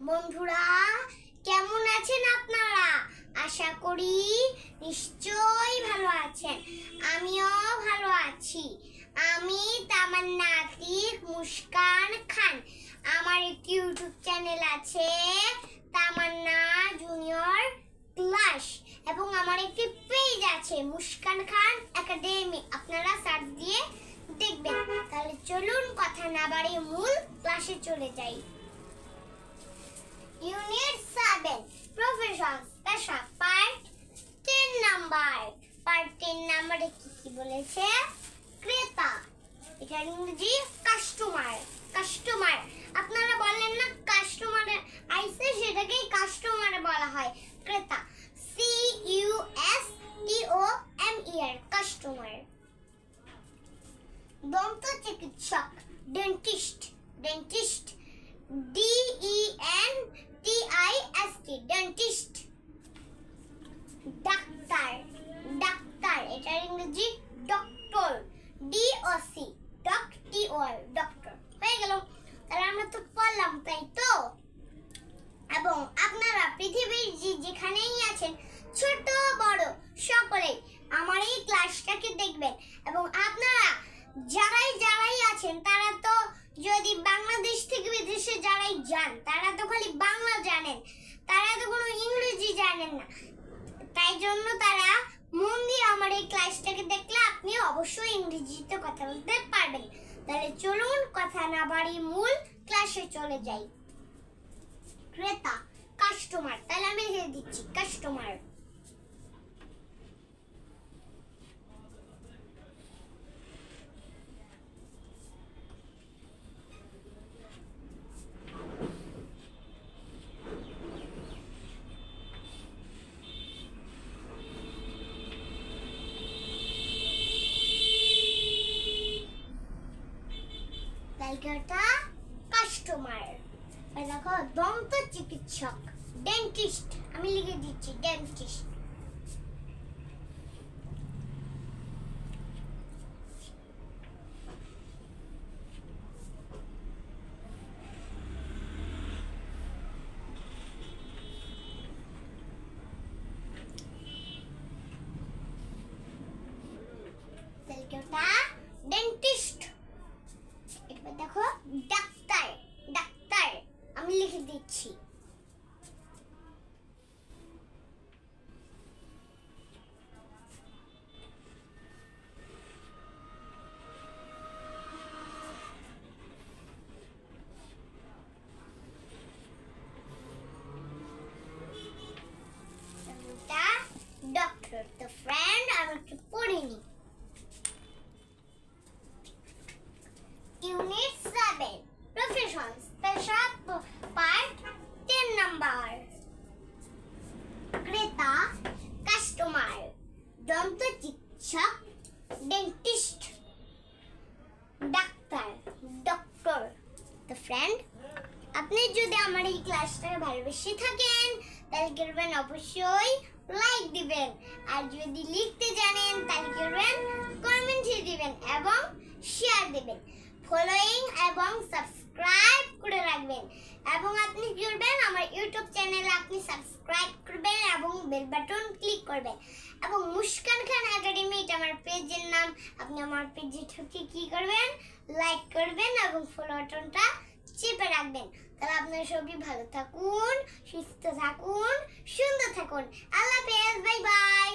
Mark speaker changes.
Speaker 1: বন্ধুরা, কেমন আছেন আপনারা? আশা করি নিশ্চয়ই ভালো আছেন। আমিও ভালো আছি। আমি তামান্না আতিক মুস্কান খান। আমার একটি ইউটিউব চ্যানেল আছে তামান্না জুনিয়র ক্লাস এবং আমার একটি পেজ আছে মুস্কান খান একাডেমি। আপনারা সার্চ দিয়ে দেখবেন। তাহলে চলুন কথা না বাড়িয়ে মূল ক্লাসে চলে যাই। কি বলেছে? ক্রেতা। এটা ইংরেজি কাস্টমার কাস্টমার আপনারা বলেন না কাস্টমার আইসে সেটাকেই কাস্টমার বলা হয়। ক্রেতা। C U S T O M E R customer দন্ত চিকিৎসক dentist dentist D E N T I S T dentist doctor ডাক্তার এটার ইংরেজি doctor D O C doc T O doctor হয়ে গেল তাহলে আমরা তো পড়লাম তাই তো এবং আপনারা পৃথিবীর যেখানেই আছেন, ছোট, বড়, সকলেই আমার এই ক্লাসটাকে দেখবেন। এবং আপনারা যারাই যারাই আছেন, তারা তো যদি বাংলাদেশ থেকে বিদেশে যারাই যান, তারা তো খালি বাংলা জানেন, তারা তো কোনো ইংরেজি জানেন না। তাই জন্য তারা মন দিয়ে আমার এই ক্লাসটাকে দেখলে আপনি অবশ্যই ইংরেজিতে কথা বলতে পারবেন। তাহলে চলুন, কথা না বাড়িয়ে মূল ক্লাসে চলে যাই। ক্রেতা কাস্টমার তাহলে আমি লিখে দিচ্ছি কাস্টমার কাস্টমার দেখো দন্ত চিকিৎসক ডেন্টিস্ট আমি লিখে দিচ্ছি ডেন্টিস্ট ডেন্টিস্ট এবার দেখো ডাক্তার ফ্রেন্ড আপনি যদি আমার এই ক্লাসটাকে ভালোবেসে থাকেন, তাহলে করবেন? অবশ্যই লাইক দিবেন। আর যদি লিখতে জানেন, তাহলে করবেন? কমেন্টে দিবেন এবং শেয়ার দিবেন। ফলোইং এবং সাবস্ক্রাইব করে রাখবেন। এবং আপনি করবেন? আমার ইউটিউব চ্যানেলে আপনি সাবস্ক্রাইব করবেন এবং বেল বাটন ক্লিক করবেন। এবং মুস্কান খান একাডেমি এটা আমার পেজের নাম। আপনি আমার পেজে ঢুকে কি করবেন? লাইক করবেন এবং ফলো বাটনটা চেপে রাখবেন। তাহলে আপনার সবই ভালো থাকুন, সুস্থ থাকুন, সুন্দর থাকুন। আল্লাহ হাফেজ বাই বাই